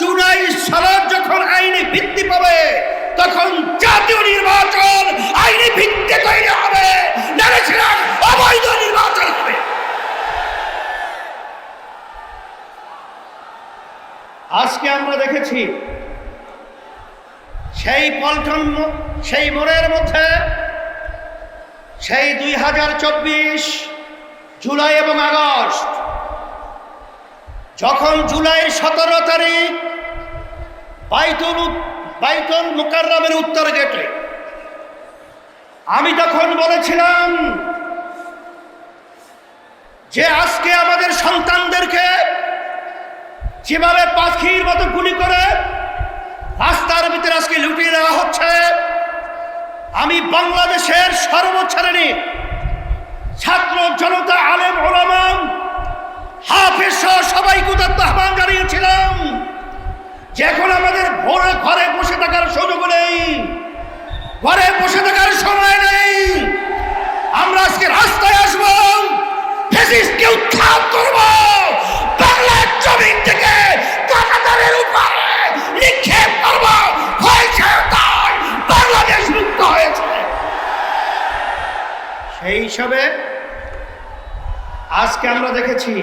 জুলাই সালের যখন আইনি ভিত্তি পাবে, তখন নির্বাচন আইনি ভিত্তি হবে। নির্বাচন হবে। আজকে আমরা দেখেছি, সেই পল্টন সেই মোড়ের মধ্যে, সেই দুই হাজার চব্বিশ জুলাই এবং আগস্ট যখন জুলাই সতেরো তারিখ বাইতুল মুকাররমের উত্তর গেটে, আমি তখন বলেছিলাম যে আজকে আমাদের সন্তানদেরকে যেভাবে পাখির মতো গুলি করে রাস্তার ভিতরে আজকে লুটিয়ে দেওয়া হচ্ছে, আমি বাংলাদেশের সর্বশ্রেণী ছাত্র জনতা আলেম ওলামাম হাফেজ সহ সবাইকে উদাত্ত আহ্বান জানিয়েছিলাম যে আমাদের ভোরে ঘরে বসে থাকার সুযোগ নেই। ঘরে বসে থাকার সময় নেই। আমরা আজকে রাস্তায় আসব। ফেসিসকে উৎখাত করব। বাংলার জমিন থেকে কাটাতারের উপরে নিক্ষেপ করব। হয়েছে বাংলাদেশ মুক্ত হয়েছে। সেই আজকে আমরা দেখেছি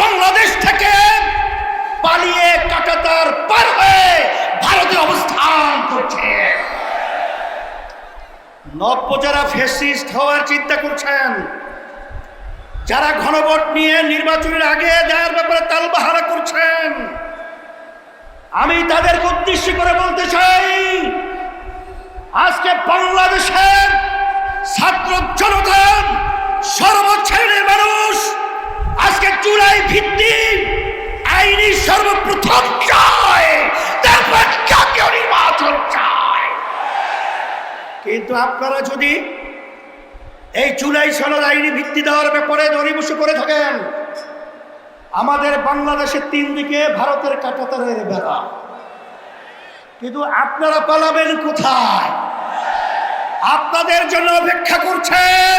বাংলাদেশ থেকে পালিয়ে কাটাতার পার হয়ে ভারতে অবস্থান করছে। নব্য যারা ফেসিস্ট হওয়ার চিন্তা করছেন। যারা ঘনভোট নিয়ে নির্বাচনের আগে যাওয়ার ব্যাপারে তাল তালবাহারা করছেন, আমি তাদেরকে উদ্দেশ্য করে বলতে চাই, আজকে বাংলাদেশের ছাত্র জনতা সর্বশ্রেণীর মানুষ আজকে চূড়াই ভিত্তি আইনি সর্বপ্রথম কিন্তু আপনারা যদি এই জুলাই সনদ আইনি ভিত্তি দেওয়ার ব্যাপারে দরিবশ করে থাকেন, আমাদের বাংলাদেশের তিন দিকে ভারতের কাটাতারের বেড়া। কিন্তু আপনারা পালাবেন কোথায়? আপনাদের জন্য অপেক্ষা করছেন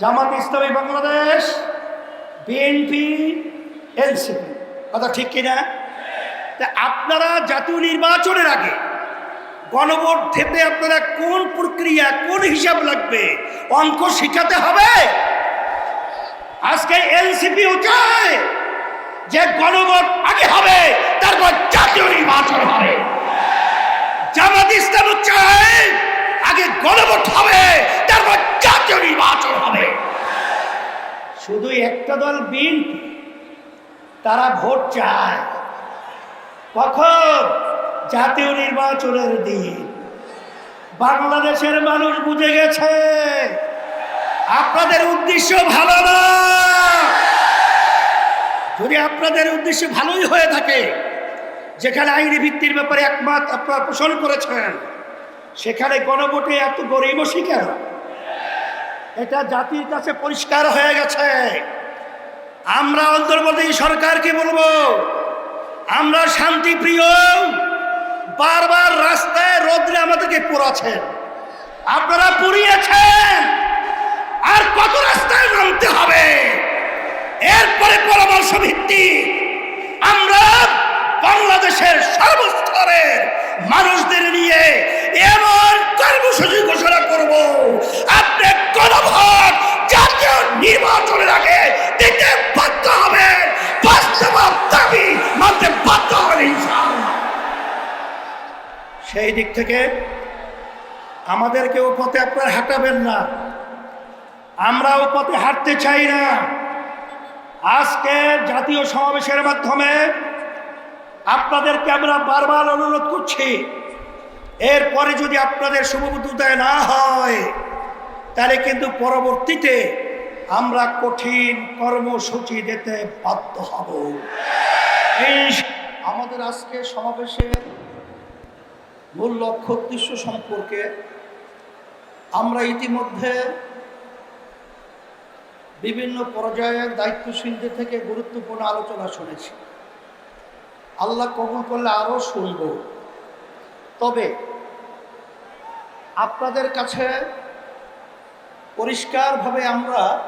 জামাত ইসলামী বাংলাদেশ বিএনপি এনসিপি কথা ঠিক কিনা? তা আপনারা জাতীয় নির্বাচনের আগে গণভোট থেকে আপনারা কোন প্রক্রিয়া, কোন হিসাব লাগবে? অঙ্ক শিখাতে হবে? আজকে এনসিপিও চায় যে গণভোট আগে হবে, তারপর জাতীয় নির্বাচন হবে। জামাত ইসলামও চায় আগে গণভোট হবে, তারপর জাতীয় নির্বাচন হবে। শুধু একটা দল বিএনপি তারা ভোট চায়। কখন? জাতীয় নির্বাচনের দিন। বাংলাদেশের মানুষ বুঝে গেছে, আপনাদের উদ্দেশ্য ভালো না। যদি আপনাদের উদ্দেশ্য ভালোই হয়ে থাকে, যেখানে আইনি ভিত্তির ব্যাপারে একমত আপনারা পোষণ করেছেন সেখানে গণভোটে এত গরিবসী কেন এটা জাতির কাছে পরিষ্কার হয়ে গেছে। আমরা অন্তর্বর্তী সরকারকে বলব, আমরা শান্তিপ্রিয়, বারবার রাস্তায় রোদ্রে আমাদেরকে পোড়াছেন আপনারা পুড়িয়েছেন। আর কত রাস্তায় নামতে হবে? এরপরে পরামর্শ ভিত্তি আমরা বাংলাদেশের সর্বস্তরের মানুষদের নিয়ে নির্বাচনের আগে দিতে বাধ্য হবেন। বাস্তব দাবি মানতে বাধ্য। সেই দিক থেকে আমাদেরকেও পথে আপনারা হাঁটাবেন না। আমরাও পথে হাঁটতে চাই না। আজকে জাতীয় সমাবেশের মাধ্যমে আপনাদেরকে আমরা বারবার অনুরোধ করছি, এরপরে যদি আপনাদের শুভবুদ্ধতায় না হয়, তাহলে কিন্তু পরবর্তীতে আমরা কঠিন কর্মসূচি দিতে বাধ্য হব। আমাদের আজকে সমাবেশের মূল লক্ষ্য, উদ্দেশ্য সম্পর্কে আমরা ইতিমধ্যে বিভিন্ন পর্যায়ের দায়িত্বশীলদের থেকে গুরুত্বপূর্ণ আলোচনা শুনেছি। আল্লাহ কবুল করলে আরও শুনব। তবে আপনাদের কাছে পরিষ্কারভাবে আমরা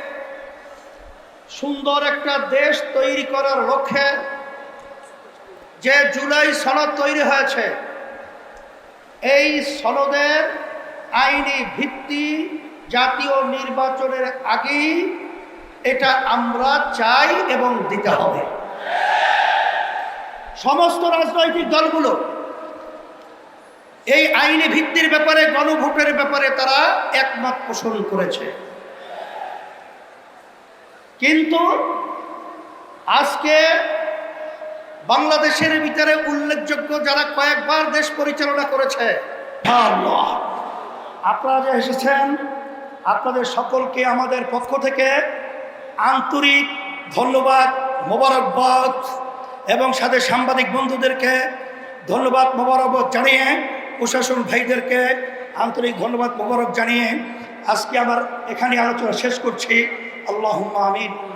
সুন্দর একটা দেশ তৈরি করার লক্ষ্যে যে জুলাই সনদ তৈরি হয়েছে, এই সনদের আইনি ভিত্তি জাতীয় নির্বাচনের আগেই এটা আমরা চাই এবং দিতে হবে। সমস্ত রাজনৈতিক দলগুলো এই আইনি ভিত্তির ব্যাপারে, গণভোটের ব্যাপারে তারা একমত পোষণ করেছে। কিন্তু আজকে বাংলাদেশের ভিতরে উল্লেখযোগ্য যারা কয়েকবার দেশ পরিচালনা করেছে আপনারা যে এসেছেন আপনাদের সকলকে আমাদের পক্ষ থেকে আন্তরিক ধন্যবাদ মোবারকবাদ এবং সাথে সাংবাদিক বন্ধুদেরকে ধন্যবাদ মোবারকবাদ জানিয়ে প্রশাসন ভাইদেরকে আন্তরিক ধন্যবাদ মোবারক জানিয়ে আজকে আমার এখানে আলোচনা শেষ করছি। আল্লাহ আমিন